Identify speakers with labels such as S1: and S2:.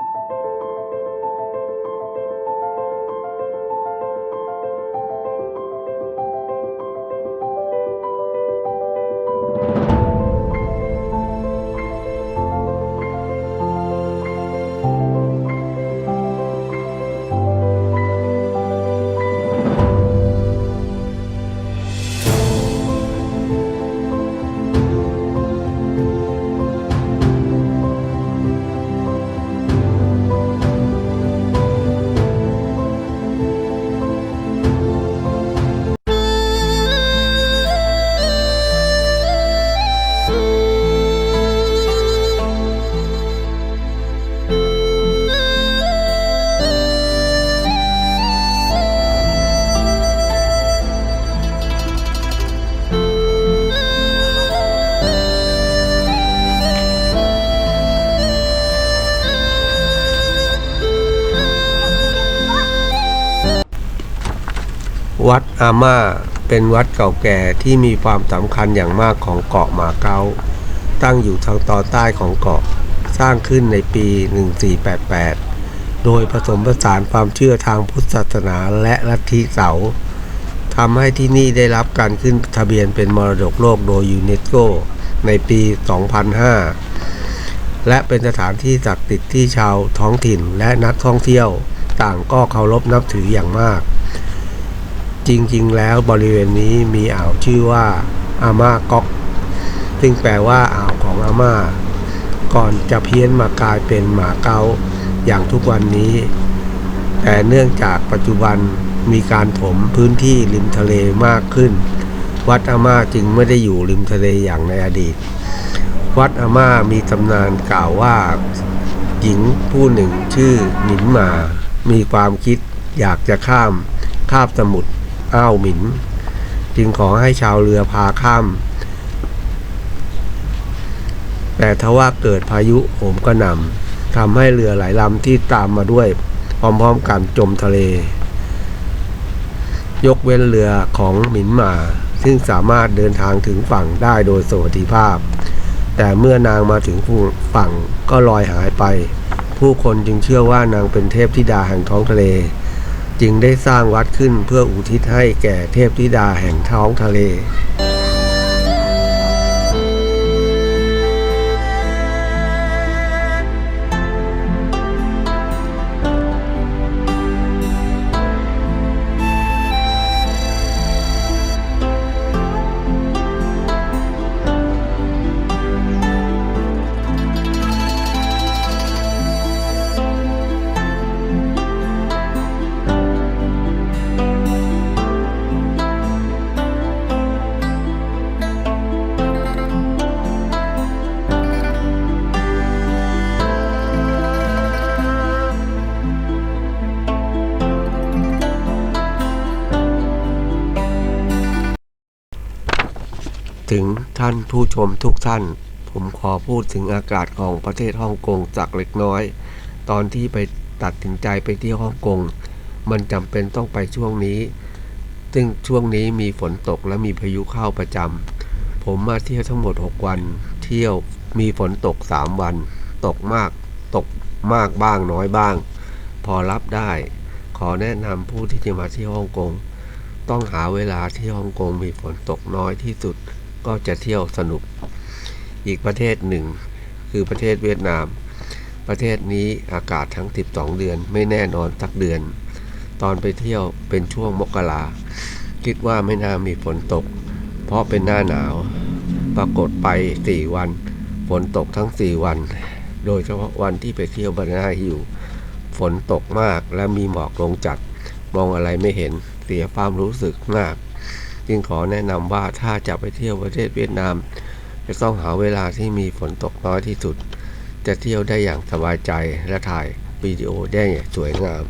S1: you วัดอาม่าเป็นวัดเก่าแก่ที่มีความสำคัญอย่างมากของเกาะหมาเก๊าตั้งอยู่ทางตอนใต้ของเกาะสร้างขึ้นในปี 1488 โดยผสมผสานความเชื่อทางพุทธศาสนาและลัทธิเสาทำให้ที่นี่ได้รับการขึ้นทะเบียนเป็นมรดกโลกโดยยูเนสโกในปี 2005 และเป็นสถานที่ศักดิ์สิทธิ์ที่ชาวท้องถิ่นและนักท่องเที่ยว ต่างก็เคารพนับถืออย่างมาก จริง ๆ แล้วบริเวณนี้มีอ่าวชื่อว่าอาม่าก๊อก ซึ่งแปลว่าอ่าวของอาม่า ก่อนจะเพี้ยนมากลายเป็นหมาเกาอย่างทุกวันนี้ แต่เนื่องจากปัจจุบันมีการถมพื้นที่ริมทะเลมากขึ้น วัดอาม่าจึงไม่ได้อยู่ริมทะเลอย่างในอดีต วัดอาม่ามีตำนานกล่าวว่า หญิงผู้หนึ่งชื่อหมินมา มีความคิดอยากจะข้ามคาบสมุทร อ้าวหมิน จึงขอให้ชาวเรือพาข้าม แต่ทว่าเกิดพายุโหมกระหน่ำทำให้เรือหลายลำที่ตามมาด้วย พร้อมๆกันจมทะเล ยกเว้นเรือของหมินมา ซึ่งสามารถเดินทางถึงฝั่งได้โดยสวัสดิภาพ แต่เมื่อนางมาถึงฝั่งก็ลอยหายไป ผู้คนจึงเชื่อว่านางเป็นเทพธิดาแห่งท้องทะเล จึงได้สร้างวัดขึ้นเพื่ออุทิศให้แก่เทพธิดาแห่งท้องทะเล ถึงท่านผู้ชมทุกท่าน ผมขอพูดถึงอากาศของประเทศฮ่องกงจากเล็กน้อย ตอนที่ไปตัดสินใจไปเที่ยวฮ่องกง มันจำเป็นต้องไปช่วงนี้ ซึ่งช่วงนี้มีฝนตกและมีพายุเข้าประจำ ผมมาเที่ยวทั้งหมด 6 วัน เที่ยวมีฝนตก 3 วัน ตกมาก ตกมากบ้างน้อยบ้าง พอรับได้ ขอแนะนำผู้ที่จะมาเที่ยวฮ่องกง ต้องหาเวลาที่ฮ่องกงมีฝนตกน้อยที่สุด ก็จะเที่ยวสนุก อีกประเทศหนึ่ง คือประเทศเวียดนาม ประเทศนี้อากาศทั้ง 12 เดือนไม่แน่นอนสักเดือน ตอนไปเที่ยวเป็นช่วงมกราคิดว่าไม่น่ามีฝนตก เพราะเป็นหน้าหนาว ปรากฏไป 4 วัน ฝนตกทั้ง 4 วัน โดยเฉพาะวันที่ไปเที่ยวบานาฮิวฝนตกมากและมีหมอกลงจัด มองอะไรไม่เห็นเสียความรู้สึกมาก จึงขอแนะนำว่าถ้าจะไปเที่ยวประเทศเวียดนาม จะต้องหาเวลาที่มีฝนตกน้อยที่สุด จะเที่ยวได้อย่างสบายใจและถ่ายวิดีโอได้อย่างสวยงาม